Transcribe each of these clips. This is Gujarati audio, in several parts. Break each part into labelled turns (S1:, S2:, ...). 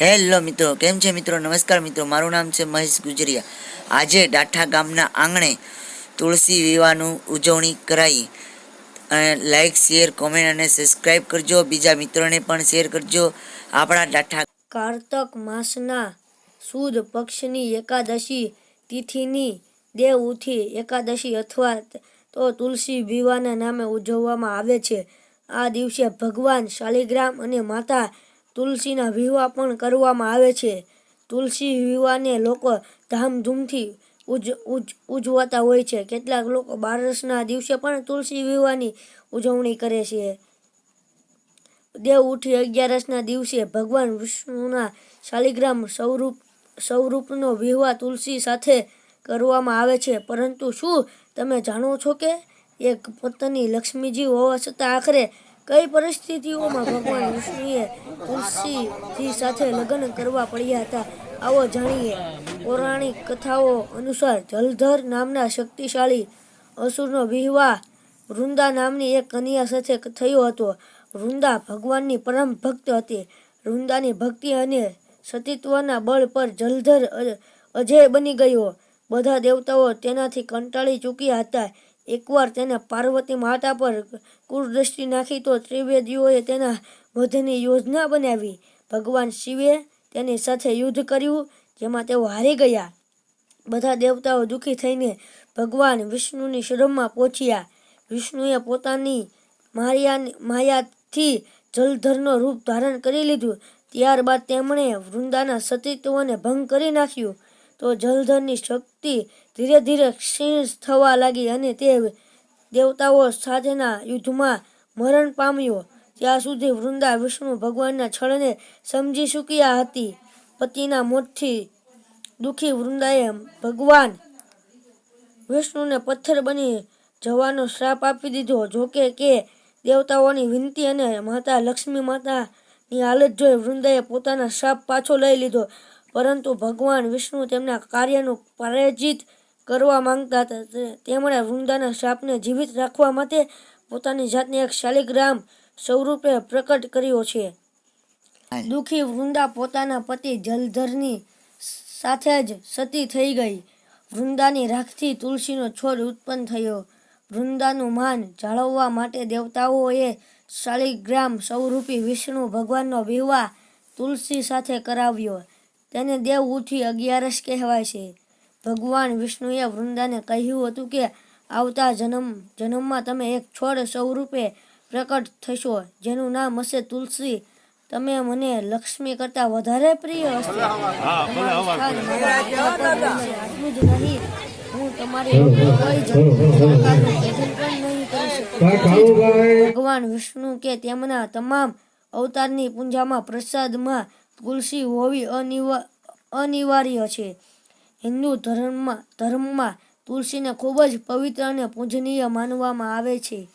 S1: હેલો મિત્રો, કેમ છે મિત્રો? નમસ્કાર મિત્રો, મારું નામ છે મહેશ ગુજરિયા. આજે ડાઠા ગામના આંગણે તુલસી વિવાહનું ઉજવણી કરાઈ. અને લાઈક શેર કોમેન્ટ અને સબસ્ક્રાઈબ કરજો. બીજા મિત્રોને પણ શેર કરજો. આપણા ડાઠા
S2: કારતક માસના સુદ પક્ષની એકાદશી તિથિની દેવ ઉઠી એકાદશી અથવા તો તુલસી વિવાહના નામે ઉજવવામાં આવે છે. આ દિવસે ભગવાન શાલિગ્રામ અને માતા તુલસીના વિવાહ પણ કરવામાં આવે છે. તુલસી વિવાહને લોકો ધામધૂમથી ઉજ ઉજ, ઉજવાતા હોય છે. કેટલાક લોકો બારસના દિવસે પણ તુલસી વિવાહની ઉજવણી કરે છે. દેવ ઉઠી અગિયારસના દિવસે ભગવાન વિષ્ણુના શાલિગ્રામ સ્વરૂપ, સ્વરૂપનો વિવાહ તુલસી સાથે કરવામાં આવે છે. પરંતુ શું તમે જાણો છો કે એક પોતાની લક્ષ્મીજી હોવા છતાં આખરે કઈ પરિસ્થિતિઓમાં ભગવાન વિષ્ણુએ તુલસીજી સાથે લગ્ન કરવા પડ્યા હતા, આવો જાણીએ. પૌરાણિક કથાઓ અનુસાર જલધર નામના શક્તિશાળી અસુરનો વિવાહ વૃંદા નામની એક કન્યા સાથે થયો હતો. વૃંદા ભગવાનની પરમ ભક્ત હતી. વૃંદાની ભક્તિ અને સતીત્વના બળ પર જલધર અજય બની ગયો. બધા દેવતાઓ તેનાથી કંટાળી ચૂક્યા હતા. એકવાર તેને પાર્વતી માતા પર કુરદ્રષ્ટિ નાખી તો ત્રિવેદીઓએ તેના વધની યોજના બનાવી. ભગવાન શિવે તેની સાથે યુદ્ધ કર્યું, જેમાં તેઓ હારી ગયા. બધા દેવતાઓ દુઃખી થઈને ભગવાન વિષ્ણુની શરમમાં પહોંચ્યા. વિષ્ણુએ પોતાની માયા માયાથી જલધરનો રૂપ ધારણ કરી લીધું. ત્યારબાદ તેમણે વૃંદાના સતીત્વને ભંગ કરી નાખ્યું. તો જલધરની શક્તિ ધીરે ધીરે ક્ષીણ થવા લાગી અને તે દેવતાઓ સાથેના યુદ્ધમાં મરણ પામ્યો. ત્યાં સુધી વૃંદા વિષ્ણુ ભગવાનના છળને સમજી ચૂક્યા હતી. પતિના મોતથી દુઃખી વૃંદાએ ભગવાન વિષ્ણુને પથ્થર બની જવાનો શ્રાપ આપી દીધો. જોકે કે દેવતાઓની વિનંતી અને માતા લક્ષ્મી માતાની હાલત જોઈ વૃંદાએ પોતાના શ્રાપ પાછો લઈ લીધો. પરંતુ ભગવાન વિષ્ણુ તેમના કાર્યનું પરાજિત કરવા માંગતા હતા. તેમણે વૃંદાના શાપને જીવિત રાખવા માટે પોતાની જાતને એક શાલિગ્રામ સ્વરૂપે પ્રકટ કર્યો છે. દુઃખી વૃંદા પોતાના પતિ જલધરની સાથે જ સતી થઈ ગઈ. વૃંદાની રાખથી તુલસીનો છોડ ઉત્પન્ન થયો. વૃંદાનું માન જાળવવા માટે દેવતાઓએ શાલિગ્રામ સ્વરૂપી વિષ્ણુ ભગવાનનો વિવાહ તુલસી સાથે કરાવ્યો. તેને દેવ ઉઠી અગિયારસ કહેવાય છે. ભગવાન વિષ્ણુએ વૃંદાને કહ્યું હતું કે આવતા જન્મ જન્મમાં તમે એક છોડ સ્વરૂપે પ્રકટ થશો જેનું નામ હશે તુલસી. તમે મને લક્ષ્મી કરતા વધારે પ્રિય હશે. આટલું જ નહીં હું તમારી કોઈ નહીં કરી ભગવાન વિષ્ણુ કે તેમના તમામ અવતારની પૂજામાં પ્રસાદમાં તુલસી હોવી અનિવા અનિવાર્ય છે. હિન્દુ ધર્મમાં ધર્મમાં તુલસીને ખૂબ જ પવિત્ર અને પૂજનીય માનવામાં આવે છે.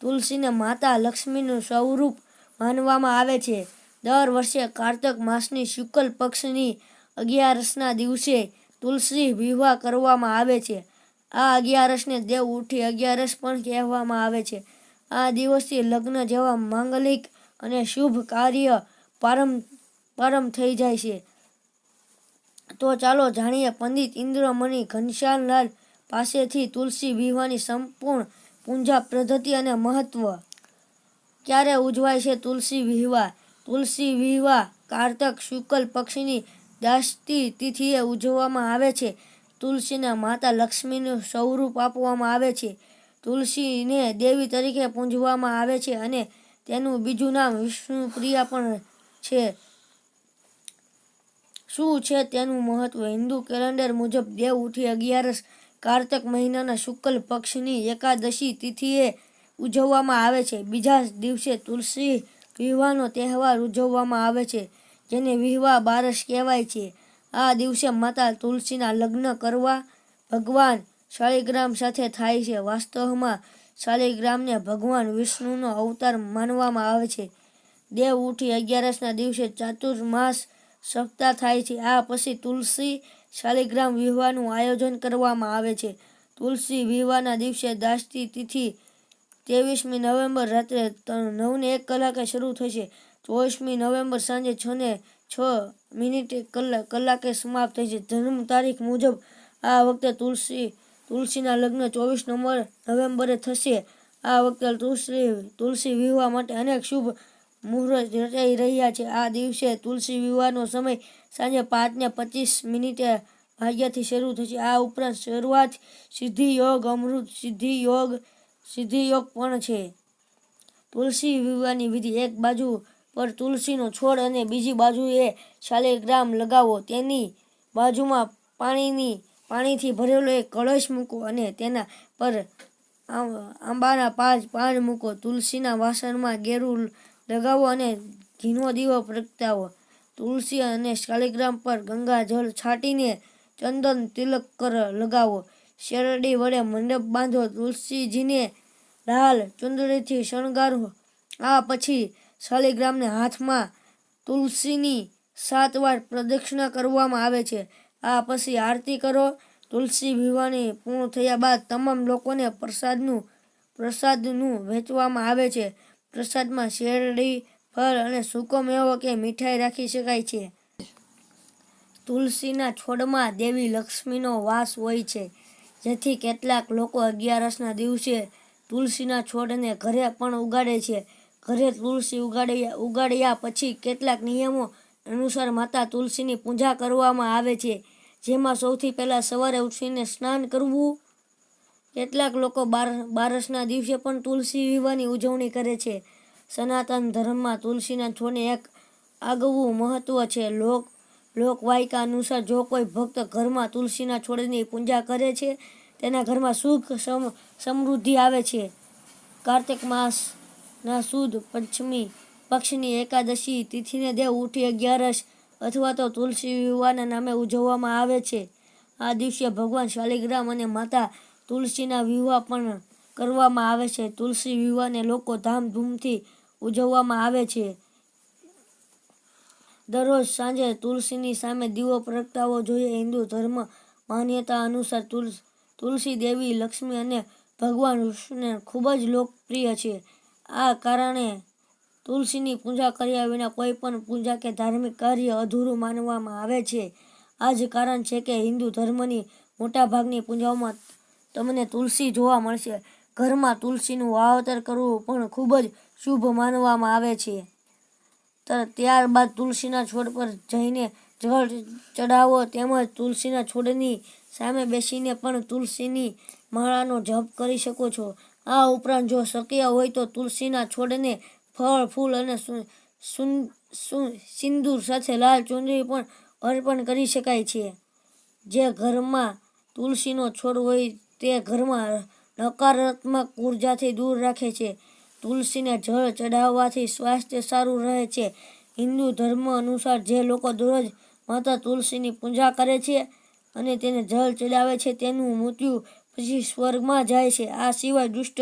S2: તુલસીને માતા લક્ષ્મીનું સ્વરૂપ માનવામાં આવે છે. દર વર્ષે કારતક માસની શુક્લ પક્ષની અગિયારસના દિવસે તુલસી વિવાહ કરવામાં આવે છે. આ અગિયારસને દેવ ઉઠી અગિયારસ પણ કહેવામાં આવે છે. આ દિવસથી લગ્ન જેવા માંગલિક અને શુભ કાર્ય પ્રારંભ પ્રારંભ થઈ જાય છે. તો ચાલો જાણીએ પંડિત ઇન્દ્રમણિ ઘનશ્યામલાલ પાસેથી તુલસી વિવાહની સંપૂર્ણ પૂજા પદ્ધતિ અને મહત્વ. ક્યારે ઉજવાય છે તુલસી વિવાહ? તુલસી વિવાહ કારતક શુક્લ પક્ષની દાસ્તી તિથિએ ઉજવવામાં આવે છે. તુલસીને માતા લક્ષ્મીનું સ્વરૂપ આપવામાં આવે છે. તુલસીને દેવી તરીકે પૂજવામાં આવે છે અને તેનું બીજું નામ વિષ્ણુપ્રિયા પણ છે. શું છે તેનું મહત્વ? હિન્દુ કેલેન્ડર મુજબ દેવ ઉઠી અગિયારસ કારતક મહિનાના શુક્લ પક્ષની એકાદશી તિથિએ ઉજવવામાં આવે છે. બીજા દિવસે તુલસી વિવાહનો તહેવાર ઉજવવામાં આવે છે, જેને વિવાહ બારસ કહેવાય છે. આ દિવસે માતા તુલસીના લગ્ન કરવા ભગવાન શાલિગ્રામ સાથે થાય છે. વાસ્તવમાં શાલિગ્રામને ભગવાન વિષ્ણુનો અવતાર માનવામાં આવે છે. દેવ ઉઠી અગિયારસના દિવસે ચાતુર્માસ સપ્તાહ થાય છે. આ પછી તુલસી શાલિગ્રામ વિવાહનું આયોજન કરવામાં આવે છે. તુલસી વિવાહના દિવસે દાસ્તી તિથિ ત્રેવીસમી નવેમ્બર રાત્રે નવને એક કલાકે શરૂ થશે. ચોવીસમી નવેમ્બર સાંજે છ ને છ મિનિટે કલાક કલાકે સમાપ્ત થઈ છે જન્મ તારીખ મુજબ આ વખતે તુલસી, તુલસીના લગ્ન ચોવીસ નંબર નવેમ્બરે થશે. આ વખતે તુલસી તુલસી વિવાહ માટે અનેક શુભ મુહૂર્ત રચાઈ રહ્યા છે. આ દિવસે તુલસી વિવાહનો સમય સાંજે પાંચને પચીસ મિનિટે ભાગ્યથી શરૂ થશે. આ ઉપરાંત શરૂઆત સિદ્ધિ યોગ અમૃત સિદ્ધિ યોગ સિદ્ધિ યોગ પણ છે. તુલસી વિવાહની વિધિ એક બાજુ પર તુલસીનો છોડ અને બીજી બાજુએ શાલિગ્રામ લગાવો. તેની બાજુમાં પાણીની, પાણીથી ભરેલો એક કળશ મૂકો અને તેના પર આંબાના પાંચ પાન મૂકો. તુલસીના વાસણમાં ગેરું લગાવો અને ઘીનો દીવો પ્રગટાવો. તુલસી અને શાલિગ્રામ પર ગંગા જળ છાંટીને ચંદન તિલક કર લગાવો. શેરડી વડે મંડપ બાંધો. તુલસીજીને લાલ ચુંદડીથી શણગારો. આ પછી શાલિગ્રામને હાથમાં તુલસીની સાત વાર પ્રદક્ષિણા કરવામાં આવે છે. આ પછી આરતી કરો. તુલસી ભીવાની પૂર્ણ થયા બાદ તમામ લોકોને પ્રસાદનું પ્રસાદનું વહેંચવામાં આવે છે. પ્રસાદમાં શેરડી, ફળ અને સૂકો મેવો કે મીઠાઈ રાખી શકાય છે. તુલસીના છોડમાં દેવી લક્ષ્મીનો વાસ હોય છે, જેથી કેટલાક લોકો અગિયારસના દિવસે તુલસીના છોડને ઘરે પણ ઉગાડે છે. ઘરે તુલસી ઉગાડ્યા ઉગાડ્યા પછી કેટલાક નિયમો અનુસાર માતા તુલસીની પૂજા કરવામાં આવે છે, જેમાં સૌથી પહેલાં સવારે ઉઠીને સ્નાન કરવું કેટલાક લોકો બાર, બારસના દિવસે પણ તુલસી વિવાહની ઉજવણી કરે છે. સનાતન ધર્મમાં તુલસીના છોડને એક આગવું મહત્વ છે. લોક, લોકવાયકા અનુસાર જો કોઈ ભક્ત ઘરમાં તુલસીના છોડની પૂજા કરે છે, તેના ઘરમાં સુખ, સમ, સમૃદ્ધિ આવે છે. કાર્તિક માસના સુદ પંચમી પક્ષની એકાદશી તિથિને દેવ ઉઠી અગિયારસ અથવા તો તુલસી વિવાહના નામે ઉજવવામાં આવે છે. આ દિવસે ભગવાન શાલિગ્રામ અને માતા તુલસીના વિવાહ પણ કરવામાં આવે છે. તુલસી વિવાહને લોકો ધામધૂમથી ઉજવવામાં આવે છે. દરરોજ સાંજે તુલસીની સામે દીવો પ્રગટાવવો જોઈએ. હિન્દુ ધર્મ માન્યતા અનુસાર તુલસી તુલસી દેવી, લક્ષ્મી અને ભગવાન વિષ્ણુને ખૂબ જ લોકપ્રિય છે. આ કારણે તુલસીની પૂજા કર્યા વિના કોઈ પણ પૂજા કે ધાર્મિક કાર્ય અધૂરું માનવામાં આવે છે. આ જ કારણ છે કે હિન્દુ ધર્મની મોટાભાગની પૂજાઓમાં તમને તુલસી જોવા મળશે. ઘરમાં તુલસીનું વાવેતર કરવું પણ ખૂબ જ શુભ માનવામાં આવે છે. ત્યારબાદ તુલસીના છોડ પર જઈને જળ ચડાવો તેમજ તુલસીના છોડની સામે બેસીને પણ તુલસીની માળાનો જપ કરી શકો છો. આ ઉપરાંત જો શક્ય હોય તો તુલસીના છોડને ફળ, ફૂલ અને સિંદૂર સાથે લાલ ચુંદડી પણ અર્પણ કરી શકાય છે. જે ઘરમાં તુલસીનો છોડ હોય તે ઘરમાં નકારાત્મક ઉર્જાથી દૂર રાખે છે. તુલસીને જળ ચડાવવાથી સ્વાસ્થ્ય સારું રહે છે. હિન્દુ ધર્મ અનુસાર જે લોકો દરરોજ માતા તુલસીની પૂજા કરે છે અને તેને જળ ચડાવે છે, તેનું મૃત્યુ પછી સ્વર્ગમાં જાય છે. આ સિવાય દુષ્ટ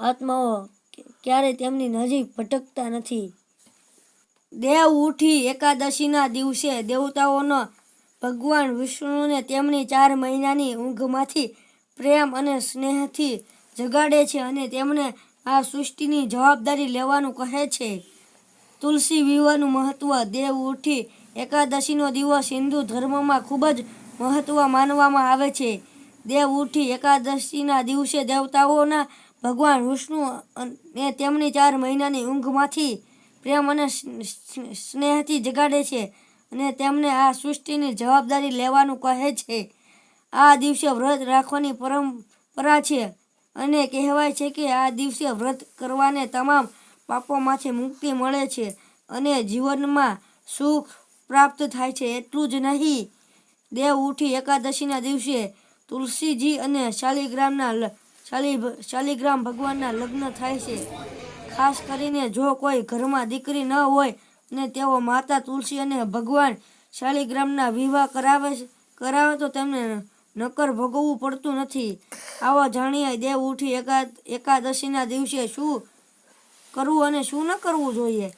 S2: આત્માઓ ક્યારેય તેમની નજીક ભટકતા નથી. દેવ ઉઠી એકાદશીના દિવસે દેવતાઓનો ભગવાન વિષ્ણુને તેમની ચાર મહિનાની ઊંઘમાંથી પ્રેમ અને સ્નેહથી જગાડે છે અને તેમને આ સૃષ્ટિની જવાબદારી લેવાનું કહે છે. તુલસી વિવાહનું મહત્વ, દેવ ઉઠી એકાદશીનો દિવસ હિન્દુ ધર્મમાં ખૂબ જ મહત્વ માનવામાં આવે છે. દેવ ઉઠી એકાદશીના દિવસે દેવતાઓના ભગવાન વિષ્ણુ અને તેમની ચાર મહિનાની ઊંઘમાંથી પ્રેમ અને સ્ન- સ્ન- સ્નેહથી જગાડે છે અને તેમને આ સૃષ્ટિની જવાબદારી લેવાનું કહે છે. આ દિવસે વ્રત રાખવાની પરંપરા છે અને કહેવાય છે કે આ દિવસે વ્રત કરવાને તમામ પાપોમાંથી મુક્તિ મળે છે અને જીવનમાં સુખ પ્રાપ્ત થાય છે. એટલું જ નહીં, દેવ ઉઠી એકાદશીના દિવસે તુલસીજી અને શાલિગ્રામના શાલી શાલિગ્રામ ભગવાનના લગ્ન થાય છે. ખાસ કરીને જો કોઈ ઘરમાં દીકરી ન હોય અને તેઓ માતા તુલસી અને ભગવાન શાલિગ્રામના વિવાહ કરાવે કરાવે તો તેમને નકર ભોગવવું પડતું નથી. આવો જાણીએ દેવ ઉઠી એકાદ એકાદશીના દિવસે શું કરવું અને શું ન કરવું જોઈએ?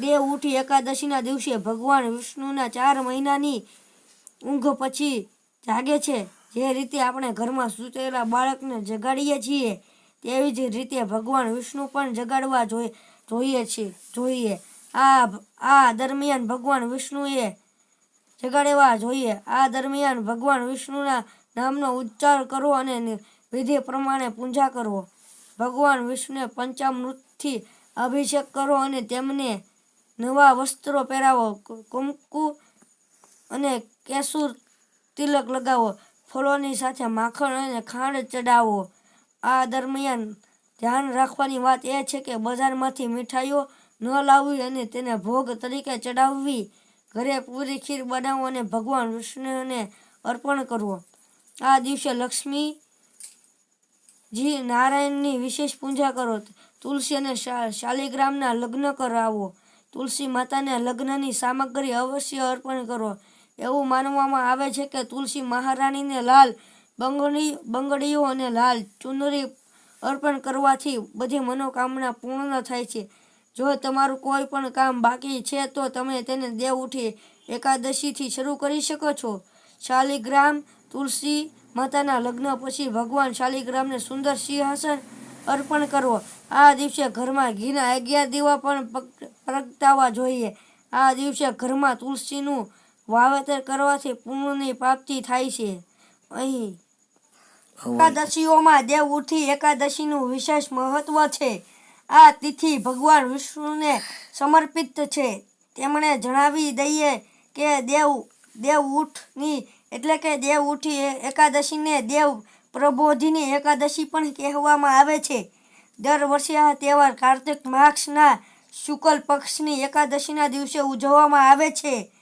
S2: દેવ ઉઠી એકાદશીના દિવસે ભગવાન વિષ્ણુના ચાર મહિનાની ઊંઘ પછી જાગે છે. જે રીતે આપણે ઘરમાં સૂતેલા બાળકને જગાડીએ છીએ, તેવી જ રીતે ભગવાન વિષ્ણુ પણ જગાડવા જોઈએ જોઈએ છે જોઈએ. આ આ દરમિયાન ભગવાન વિષ્ણુએ જગાડવા જોઈએ. આ દરમિયાન ભગવાન વિષ્ણુના નામનો ઉચ્ચાર કરવો અને વિધિ પ્રમાણે પૂજા કરવો. ભગવાન વિષ્ણુને પંચામૃતથી અભિષેક કરો અને તેમને નવા વસ્ત્રો પહેરાવો. કુમકુ અને કેસુર તિલક લગાવો. ફળોની સાથે માખણ અને ખાંડ ચડાવો. આ દરમિયાન ધ્યાન રાખવાની વાત એ છે કે બજારમાંથી મીઠાઈઓ ન લાવવી અને તેને ભોગ તરીકે ચડાવવી. ઘરે પૂરી ખીર બનાવો અને ભગવાન વિષ્ણુને અર્પણ કરવો. આ દિવસે લક્ષ્મી જી નારાયણની વિશેષ પૂજા કરો. તુલસી અને શાલિગ્રામના લગ્ન કરાવો. તુલસી માતાને લગ્નની સામગ્રી અવશ્ય અર્પણ કરો. એવું માનવામાં આવે છે કે તુલસી મહારાણીને લાલ બંગડી બંગડીઓ અને લાલ ચુનરી અર્પણ કરવાથી બધી મનોકામના પૂર્ણ થાય છે. જો તમારું કોઈ પણ કામ બાકી છે તો તમે તેને દેવ ઉઠી એકાદશીથી શરૂ કરી શકો છો. શાલિગ્રામ તુલસી માતાના લગ્ન પછી ભગવાન શાલિગ્રામને સુંદર સિંહાસન અર્પણ કરવો. આ દિવસે ઘરમાં ઘીના અગિયાર દીવા પણ પ્રગટાવવા જોઈએ. આ દિવસે ઘરમાં તુલસીનું વાવેતર કરવાથી પુણ્યની પ્રાપ્તિ થાય છે. અહીં એકાદશીઓમાં દેવ ઉઠી એકાદશીનું વિશેષ મહત્વ છે. આ તિથિ ભગવાન વિષ્ણુને સમર્પિત છે. તેમણે જણાવી દઈએ કે દેવ દેવ ઉઠની, એટલે કે દેવ ઉઠી એકાદશીને દેવ પ્રબોધિની એકાદશી પણ કહેવામાં આવે છે. દર વર્ષે આ તહેવાર કાર્તિક માસના શુક્લ પક્ષની એકાદશીના દિવસે ઉજવવામાં આવે છે.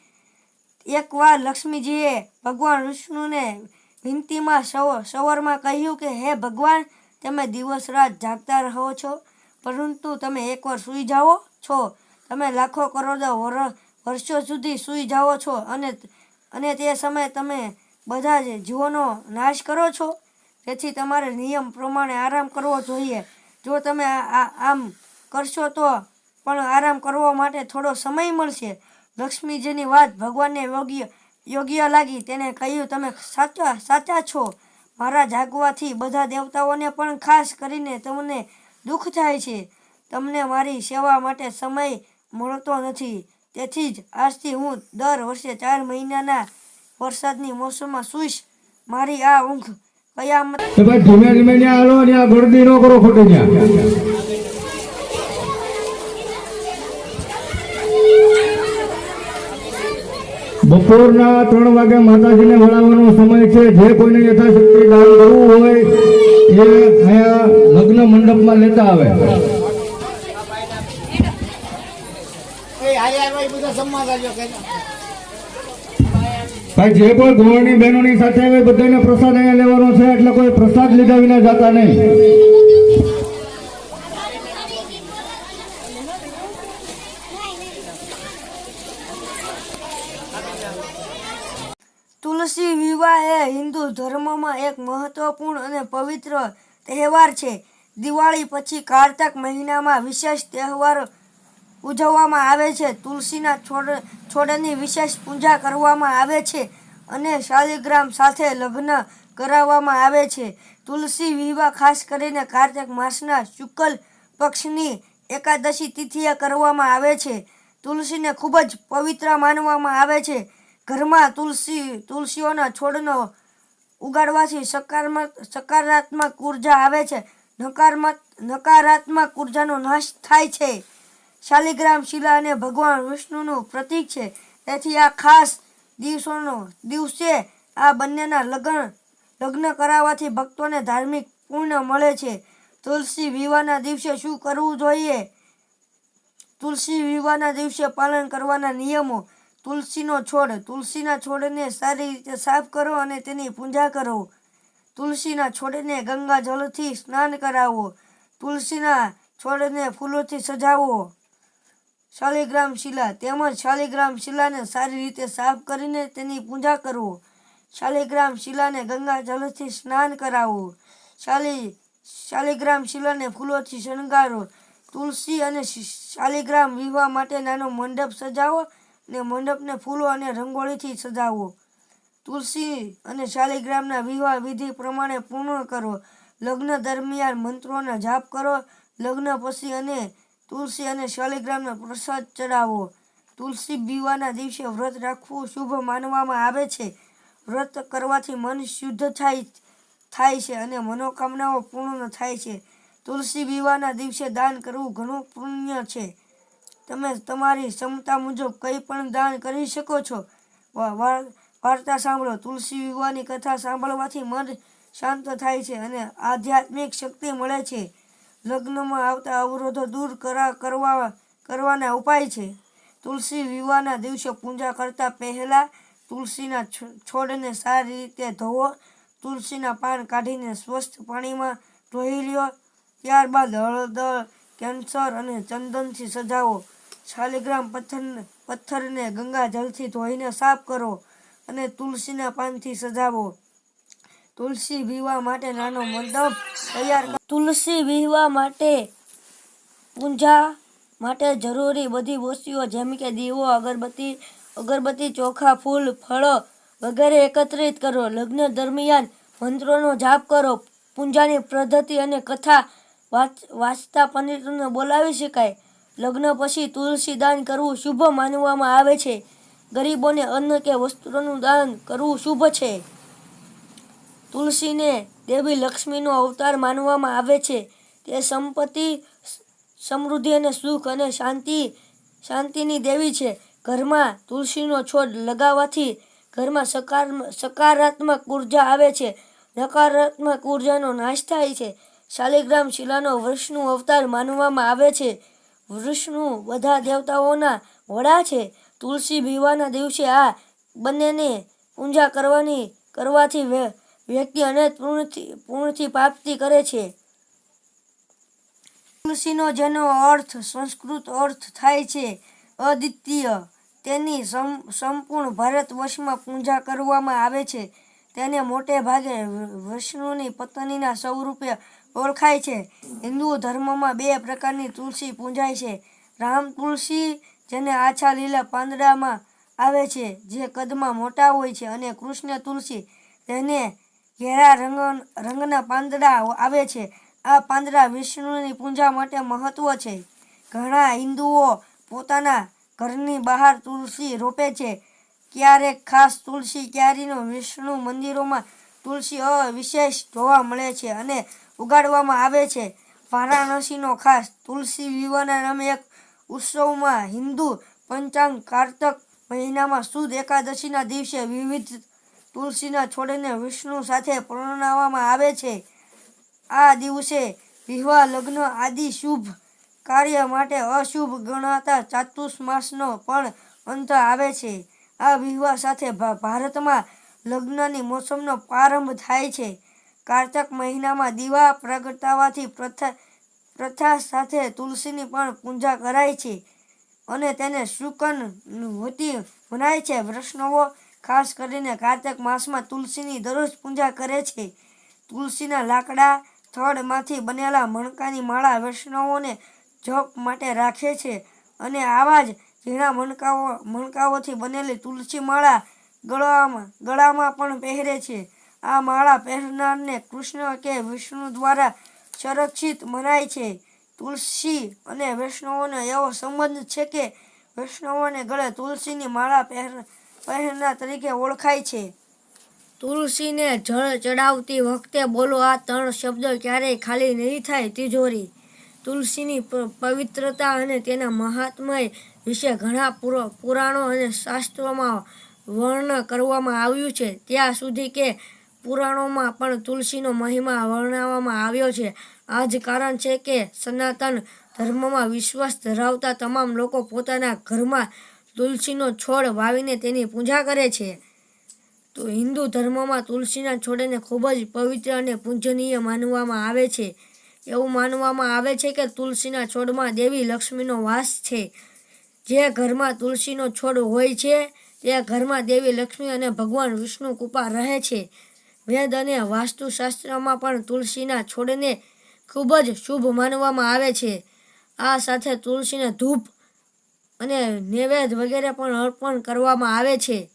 S2: એકવાર લક્ષ્મીજીએ ભગવાન વિષ્ણુને વિનંતીમાં સવ- સવારમાં કહ્યું કે, હે ભગવાન, તમે દિવસ રાત જાગતા રહો છો. પરંતુ તમે એકવાર સૂઈ જાઓ છો. તમે લાખો કરોડો વર- વર્ષો સુધી સૂઈ જાઓ છો અને અને તે સમયે તમે બધા જ જીવોનો નાશ કરો છો. તેથી તમારે નિયમ પ્રમાણે આરામ કરવો જોઈએ. જો તમે આમ કરશો તો પણ આરામ કરવા માટે થોડો સમય મળશે. લક્ષ્મીજીની વાત ભગવાનને યોગ્ય યોગ્ય લાગી. તેને કહ્યું, તમે સાચા સાચા છો. મારા જાગવાથી બધા દેવતાઓને પણ ખાસ કરીને તમને દુઃખ થાય છે. તમને મારી સેવા માટે સમય મળતો નથી. તેથી જ આજથી હું દર વર્ષે ચાર મહિનાના વરસાદની મોસમમાં સૂઈશ. મારી આ ઊંઘ કયામત
S3: ભાઈ ધીમે ધીમે બપોરના ત્રણ વાગે માતાજીને વળાવવાનો સમય છે. જે કોઈને યથાશક્તિ દાન કરવું હોય એ અહીંયા લગ્ન મંડપમાં લેતા આવે. ભાઈ જે કોઈ ગોળની બહેનોની સાથે આવે બધાને પ્રસાદ અહીંયા લેવાનો છે. એટલે કોઈ પ્રસાદ લીધા વિના જતા નહીં.
S2: તુલસી વિવાહ એ હિન્દુ ધર્મમાં એક મહત્વપૂર્ણ અને પવિત્ર તહેવાર છે. દિવાળી પછી કારતક મહિનામાં વિશેષ તહેવાર ઉજવવામાં આવે છે. તુલસીના છોડ, છોડની વિશેષ પૂજા કરવામાં આવે છે અને શાલિગ્રામ સાથે લગ્ન કરાવવામાં આવે છે. તુલસી વિવાહ ખાસ કરીને કાર્તિક માસના શુક્લ પક્ષની એકાદશી તિથિએ કરવામાં આવે છે. તુલસીને ખૂબ જ પવિત્ર માનવામાં આવે છે. ઘરમાં તુલસી, તુલસીઓના છોડનો ઉગાડવાથી સકારાત્મક સકારાત્મક ઊર્જા આવે છે. નકારાત્મક ઉર્જાનો નાશ થાય છે. શાલિગ્રામ શિલા અને ભગવાન વિષ્ણુનું પ્રતીક છે. તેથી આ ખાસ દિવસોનો દિવસે આ બંનેના લગ્ન લગ્ન કરાવવાથી ભક્તોને ધાર્મિક પૂર્ણ મળે છે. તુલસી વિવાહના દિવસે શું કરવું જોઈએ? તુલસી વિવાહના દિવસે પાલન કરવાના નિયમો. તુલસીનો છોડ તુલસીના છોડને સારી રીતે સાફ કરો અને તેની પૂજા કરો. તુલસીના છોડને ગંગા જળથી સ્નાન કરાવો. તુલસીના છોડને ફૂલોથી સજાવો. શાલિગ્રામ શિલા તેમજ શાલિગ્રામ શિલાને સારી રીતે સાફ કરીને તેની પૂજા કરવો શાલિગ્રામ શિલાને ગંગા જળથી સ્નાન કરાવો. શાલી, શાલિગ્રામ શિલાને ફૂલોથી શણગારો. તુલસી અને શાલિગ્રામ વિવાહ માટે નાનો મંડપ સજાવો અને મંડપને ફૂલો અને રંગોળીથી સજાવો. તુલસી અને શાલિગ્રામના વિવાહ વિધિ પ્રમાણે પૂર્ણ કરો. લગ્ન દરમિયાન મંત્રોના જાપ કરો. લગ્ન પછી અને તુલસી અને શાલિગ્રામનો પ્રસાદ ચડાવો તુલસી વિવાહના દિવસે વ્રત રાખવું શુભ માનવામાં આવે છે. વ્રત કરવાથી મન શુદ્ધ થાય થાય છે અને મનોકામનાઓ પૂર્ણ થાય છે. તુલસી વિવાહના દિવસે દાન કરવું ઘણું પુણ્ય છે. તમે તમારી ક્ષમતા મુજબ કંઈ પણ દાન કરી શકો છો. વા- વાર્તા સાંભળો. તુલસી વિવાહની કથા સાંભળવાથી મન શાંત થાય છે અને આધ્યાત્મિક શક્તિ મળે છે. લગ્નમાં આવતા અવરોધો દૂર કરા, કરવા, કરવાના ઉપાય છે. તુલસી વિવાહના દિવસે પૂજા કરતા પહેલા તુલસીના છોડને સારી રીતે ધોવો. તુલસીના પાન કાઢીને સ્વસ્થ પાણીમાં ધોઈ લ્યો. ત્યારબાદ હળદર, કેન્સર અને ચંદનથી સજાવો. શાલિગ્રામ પથ્થરને પથ્થરને ગંગા જળથી ધોઈને સાફ કરો. અને તુલસીના પાનથી સજાવો. તુલસી વિવાહ માટે નાનો મંડપ તૈયાર તુલસી વિવાહ માટે પૂજા માટે જરૂરી બધી વસ્તુઓ જેમ કે દીવો, અગરબત્તી અગરબત્તી, ચોખા, ફૂલ, ફળો વગેરે એકત્રિત કરો. લગ્ન દરમિયાન મંત્રોનો જાપ કરો. પૂજાની પદ્ધતિ અને કથા વાંચ- વાંચતા પંડિતોને બોલાવી શકાય. લગ્ન પછી તુલસી દાન કરવું શુભ માનવામાં આવે છે. ગરીબોને અન્ન કે વસ્ત્રોનું દાન કરવું શુભ છે. તુલસીને દેવી લક્ષ્મીનો અવતાર માનવામાં આવે છે. તે સંપત્તિ, સમૃદ્ધિ અને સુખ અને શાંતિ, શાંતિની દેવી છે. ઘરમાં તુલસીનો છોડ લગાવવાથી ઘરમાં સકાર, સકારાત્મક ઊર્જા આવે છે. નકારાત્મક ઉર્જાનો નાશ થાય છે. શાલિગ્રામ શિલાનો વૃક્ષનું અવતાર માનવામાં આવે છે. વૃક્ષનો બધા દેવતાઓના વડા છે. તુલસી વિવાહના દિવસે આ બંનેને પૂજા કરવાની, કરવાથી વ્યક્તિ અનેક પૂર્ણથી પૂર્ણથી પ્રાપ્તિ કરે છે. તુલસીનો જેનો અર્થ સંસ્કૃત અર્થ થાય છે, અદ્વિતીય તેની સંપૂર્ણ ભારત વર્ષમાં પૂજા કરવામાં આવે છે. તેને મોટે ભાગે વિષ્ણુની પત્નીના સ્વરૂપે ઓળખાય છે. હિન્દુ ધર્મમાં બે પ્રકારની તુલસી પૂજાય છે. રામ તુલસી જેને આછા લીલા પાંદડામાં આવે છે, જે કદમાં મોટા હોય છે અને કૃષ્ણ તુલસી તેને ઘેરા રંગ, રંગના પાંદડા આવે છે. આ પાંદડા વિષ્ણુની પૂજા માટે મહત્વ છે. ઘણા હિન્દુઓ પોતાના ઘરની બહાર તુલસી રોપે છે. ક્યારેક ખાસ તુલસી ક્યારીનો વિષ્ણુ મંદિરોમાં તુલસી વિશેષ જોવા મળે છે અને ઉગાડવામાં આવે છે. વારાણસીનો ખાસ તુલસી વિવાહના નામે એક ઉત્સવમાં હિન્દુ, પંચાંગ, કારતક મહિનામાં સુદ એકાદશીના દિવસે વિવિધ તુલસીના છોડને વિષ્ણુ સાથે પ્રણાવવામાં આવે છે. આ દિવસે વિવાહ, લગ્ન આદિ શુભ કાર્ય માટે અશુભ ગણાતા ચાતુર્માસનો પણ અંત આવે છે. આ વિવાહ સાથે ભારતમાં લગ્નની મોસમનો પ્રારંભ થાય છે. કારતક મહિનામાં દીવા પ્રગટાવાથી પ્રથા પ્રથા સાથે તુલસીની પણ પૂજા કરાય છે અને તેને શુકન વતી મનાય છે. વૈષ્ણવો ખાસ કરીને કાર્તિક માસમાં તુલસીની દરરોજ પૂજા કરે છે. તુલસીના લાકડા, થડમાંથી બનેલા મણકાની માળા વૈષ્ણવોને જપ માટે રાખે છે અને આવા જ ઝીણા મણકાઓ, મણકાઓથી બનેલી તુલસી માળા ગળામાં ગળામાં પણ પહેરે છે. આ માળા પહેરનારને કૃષ્ણ કે વિષ્ણુ દ્વારા સંરક્ષિત મનાય છે. તુલસી અને વૈષ્ણવોનો એવો સંબંધ છે કે વૈષ્ણવોને ગળે તુલસીની માળા પહેર પહેરનાર તરીકે ઓળખાય છે. તુલસીને જળ ચડાવતી વખતે બોલો, આ ત્રણ શબ્દો ક્યારેય ખાલી નહીં થાય, તિજોરી. તુલસીની પવિત્રતા અને તેના મહાત્મય વિશે ઘણા પુર- પુરાણો અને શાસ્ત્રોમાં વર્ણન કરવામાં આવ્યું છે. ત્યાં સુધી કે પુરાણોમાં પણ તુલસીનો મહિમા વર્ણવવામાં આવ્યો છે. આ જ કારણ છે કે સનાતન ધર્મમાં વિશ્વાસ ધરાવતા તમામ લોકો પોતાના ઘરમાં તુલસીનો છોડ વાવીને તેની પૂજા કરે છે. તો હિન્દુ ધર્મમાં તુલસીના છોડને ખૂબ જ પવિત્ર અને પૂજનીય માનવામાં આવે છે. એવું માનવામાં આવે છે કે તુલસીના છોડમાં દેવી લક્ષ્મીનો વાસ છે. જે ઘરમાં તુલસીનો છોડ હોય છે તે ઘરમાં દેવી લક્ષ્મી અને ભગવાન વિષ્ણુ કૃપા રહે છે. વેદ અને વાસ્તુશાસ્ત્રમાં પણ તુલસીના છોડને ખૂબ જ શુભ માનવામાં આવે છે. આ સાથે તુલસીને ધૂપ અને નૈવેદ્ય વગેરે પણ અર્પણ કરવામાં આવે છે.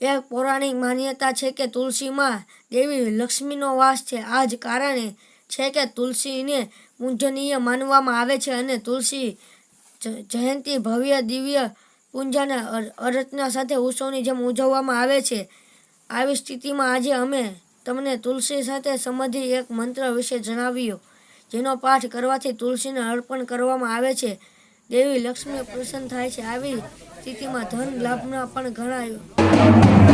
S2: એક પૌરાણિક માન્યતા છે કે તુલસીમાં દેવી લક્ષ્મીનો વાસ છે. આ જ કારણે છે કે તુલસીને પૂજનીય માનવામાં આવે છે અને તુલસી જયંતી ભવ્ય દિવ્ય પૂંજાને અર- અર્ચના સાથે ઉત્સવની જેમ ઉજવવામાં આવે છે. આવી સ્થિતિમાં આજે અમે તમને તુલસી સાથે સંબંધિત એક મંત્ર વિશે જણાવ્યો, જેનો પાઠ કરવાથી તુલસીને અર્પણ કરવામાં આવે છે. દેવી લક્ષ્મી પ્રસન્ન થાય છે. આવી સ્થિતિમાં ધન લાભના પણ ઘણા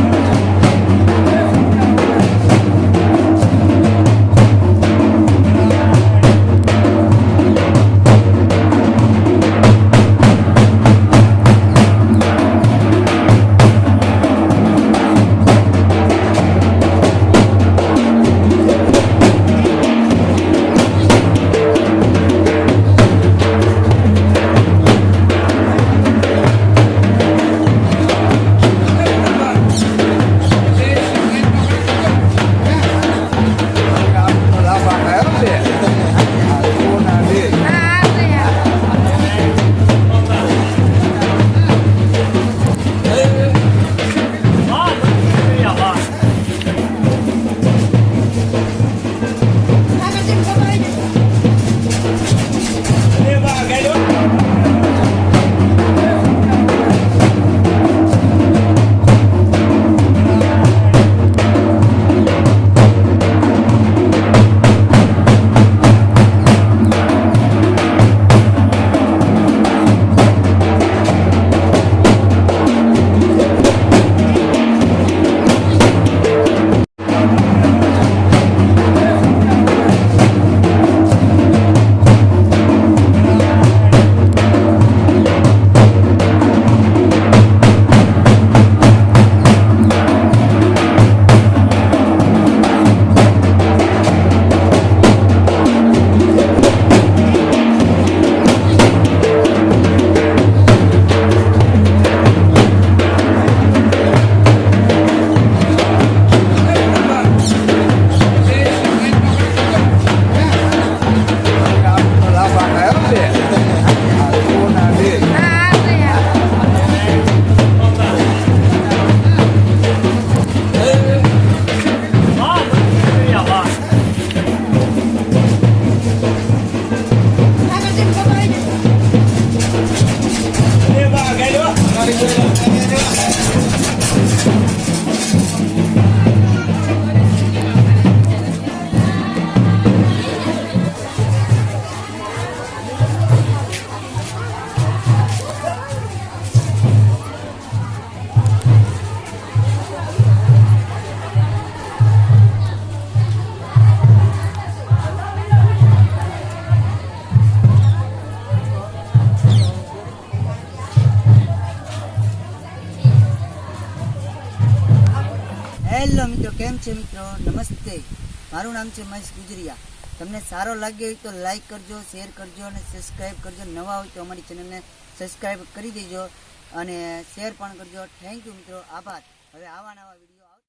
S4: નામ છે મહેશ ગુજરિયા. તમને સારો લાગ્યો હોય તો લાઈક કરજો શેર કરજો અને સબસ્ક્રાઈબ કરજો. નવા હોય તો અમારી ચેનલને સબસ્ક્રાઈબ કરી દેજો અને શેર પણ કરજો. થેન્ક યુ મિત્રો. આભાર. હવે આવા નવા વીડિયો